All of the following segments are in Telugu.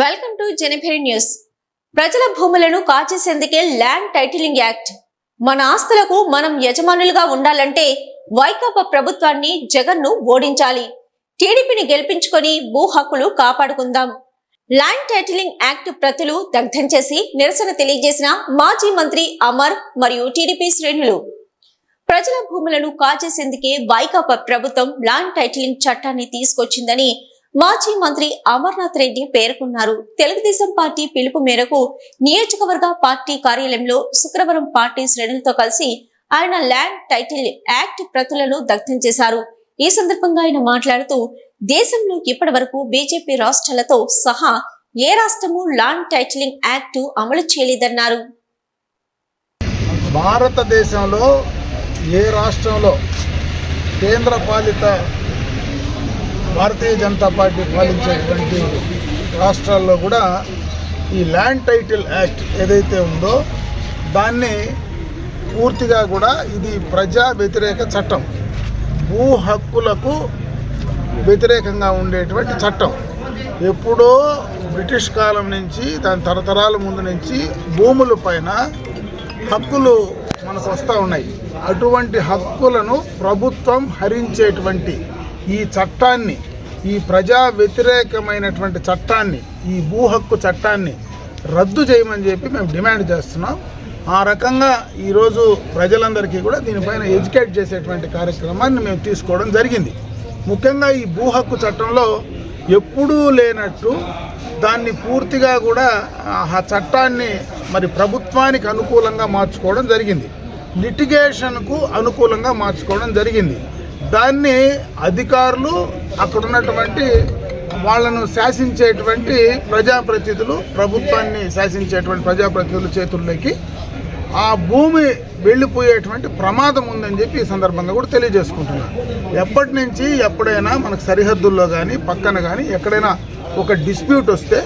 వెల్కమ్ టు జనభరి న్యూస్ ప్రజల భూములను కాచేసేందుకే ల్యాండ్ టైటిలింగ్ యాక్ట్ మన ఆస్తులకు మనం యజమానులుగా ఉండాలంటే వైకాపా ప్రభుత్వాన్ని జగన్ను ఓడించాలి. టీడీపీని గెలిపించుకొని భూ హక్కులు కాపాడుకుందాం. ల్యాండ్ టైటిలింగ్ యాక్ట్ ప్రతులు దగ్ధం చేసి నిరసన తెలియజేసిన మాజీ మంత్రి అమర్ మరియు టీడీపీ శ్రేణులు. ప్రజల భూములను కాచేసేందుకే వైకాపా ప్రభుత్వం ల్యాండ్ టైటిలింగ్ చట్టాన్ని తీసుకొచ్చిందని మాజీ మంత్రి అమర్నాథ్ రెడ్డి పేర్కొన్నారు. తెలుగుదేశం పార్టీ పిలుపు మేరకు నియోజకవర్గ పార్టీ కార్యాలయంలో శుక్రవారం పార్టీ శ్రేణులతో కలిసి ఆయన ల్యాండ్ టైటిల్ యాక్ట్ ప్రతులను దగ్ధం చేశారు. ఈ సందర్భంగా ఆయన మాట్లాడుతూ దేశంలో ఇప్పటి వరకు బీజేపీ రాష్ట్రాలతో సహా ఏ రాష్ట్రము ల్యాండ్ టైటిలింగ్ యాక్ట్ అమలు చేయలేదన్నారు. భారతదేశంలో ఏ రాష్ట్రంలో కేంద్ర పాలిత భారతీయ జనతా పార్టీ పాలించేటువంటి రాష్ట్రాల్లో కూడా ఈ ల్యాండ్ టైటిల్ యాక్ట్ ఏదైతే ఉందో దాన్ని పూర్తిగా కూడా ఇది ప్రజా వ్యతిరేక చట్టం. భూ హక్కులకు వ్యతిరేకంగా ఉండేటువంటి చట్టం. ఎప్పుడో బ్రిటిష్ కాలం నుంచి దాని తరతరాల ముందు నుంచి భూముల పైన హక్కులు మనకు వస్తూ ఉన్నాయి. అటువంటి హక్కులను ప్రభుత్వం హరించేటువంటి ఈ చట్టాన్ని ఈ ప్రజా వ్యతిరేకమైనటువంటి చట్టాన్ని ఈ భూ హక్కు చట్టాన్ని రద్దు చేయమని చెప్పి మేము డిమాండ్ చేస్తున్నాం. ఆ రకంగా ఈరోజు ప్రజలందరికీ కూడా దీనిపైన ఎడ్యుకేట్ చేసేటువంటి కార్యక్రమాన్ని మేము తీసుకోవడం జరిగింది. ముఖ్యంగా ఈ భూ హక్కు చట్టంలో ఎప్పుడూ లేనట్టు దాన్ని పూర్తిగా కూడా ఆ చట్టాన్ని మరి ప్రభుత్వానికి అనుకూలంగా మార్చుకోవడం జరిగింది. లిటిగేషన్కు అనుకూలంగా మార్చుకోవడం జరిగింది. దాన్ని అధికారులు అక్కడ ఉన్నటువంటి వాళ్ళను శాసించేటువంటి ప్రజాప్రతినిధులు ప్రభుత్వాన్ని శాసించేటువంటి ప్రజాప్రతినిధుల చేతుల్లోకి ఆ భూమి వెళ్ళిపోయేటువంటి ప్రమాదం ఉందని చెప్పి ఈ సందర్భంగా కూడా తెలియజేసుకుంటున్నాను. ఎప్పటి నుంచి ఎప్పుడైనా మనకు సరిహద్దుల్లో కానీ పక్కన కానీ ఎక్కడైనా ఒక డిస్ప్యూట్ వస్తే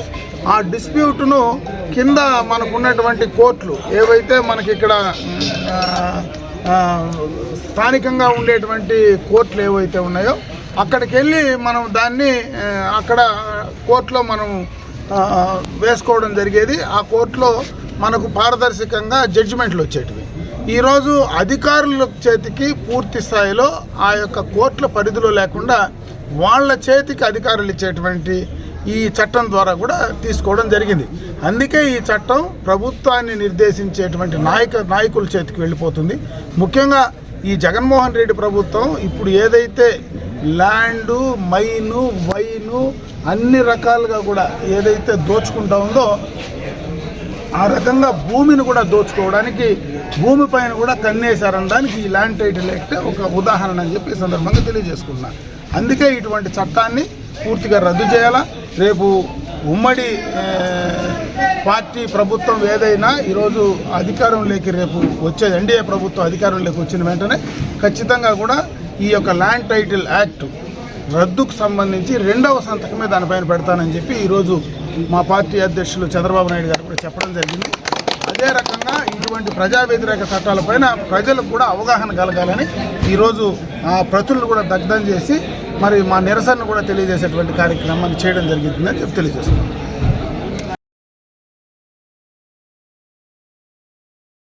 ఆ డిస్ప్యూట్ను కింద మనకు ఉన్నటువంటి కోర్టులు ఏవైతే మనకి ఇక్కడ స్థానికంగా ఉండేటువంటి కోర్టులు ఏవైతే ఉన్నాయో అక్కడికి వెళ్ళి మనం దాన్ని అక్కడ కోర్టులో మనం వేసుకోవడం జరిగేది. ఆ కోర్టులో మనకు పారదర్శకంగా జడ్జిమెంట్లు వచ్చేటివి. ఈరోజు అధికారుల చేతికి పూర్తి స్థాయిలో ఆ యొక్క కోర్టుల పరిధిలో లేకుండా వాళ్ళ చేతికి అధికారులు ఇచ్చేటువంటి ఈ చట్టం ద్వారా కూడా తీసుకోవడం జరిగింది. అందుకే ఈ చట్టం ప్రభుత్వాన్ని నిర్దేశించేటువంటి నాయక నాయకుల చేతికి వెళ్ళిపోతుంది. ముఖ్యంగా ఈ జగన్మోహన్ రెడ్డి ప్రభుత్వం ఇప్పుడు ఏదైతే ల్యాండు మైను వైను అన్ని రకాలుగా కూడా ఏదైతే దోచుకుంటా ఉందో ఆ రకంగా భూమిని కూడా దోచుకోవడానికి భూమి పైన కూడా కన్నేశారనడానికి ఈ ల్యాండ్ టైటిల్ యాక్ట్ ఒక ఉదాహరణ అని చెప్పి సందర్భంగా తెలియజేసుకున్నా. అందుకే ఇటువంటి చట్టాన్ని పూర్తిగా రద్దు చేయాలా. రేపు ఉమ్మడి పార్టీ ప్రభుత్వం ఏదైనా ఈరోజు అధికారంలోకి రేపు వచ్చే ఎన్డీఏ ప్రభుత్వం అధికారంలోకి వచ్చిన వెంటనే ఖచ్చితంగా కూడా ఈ యొక్క ల్యాండ్ టైటిల్ యాక్ట్ రద్దుకు సంబంధించి రెండవ సంతకమే దానిపైన పెడతానని చెప్పి ఈరోజు మా పార్టీ అధ్యక్షులు చంద్రబాబు నాయుడు గారు కూడా చెప్పడం జరిగింది. అదే రకంగా ఇటువంటి ప్రజా వ్యతిరేక చట్టాలపైన ప్రజలకు కూడా అవగాహన కలగాలని ఈరోజు ఆ ప్రతులను కూడా దగ్ధం చేసి మరి మా నిరసనను కూడా తెలియజేసేటువంటి కార్యక్రమాన్ని చేయడం జరిగిందని చెప్పి తెలియజేస్తున్నాం.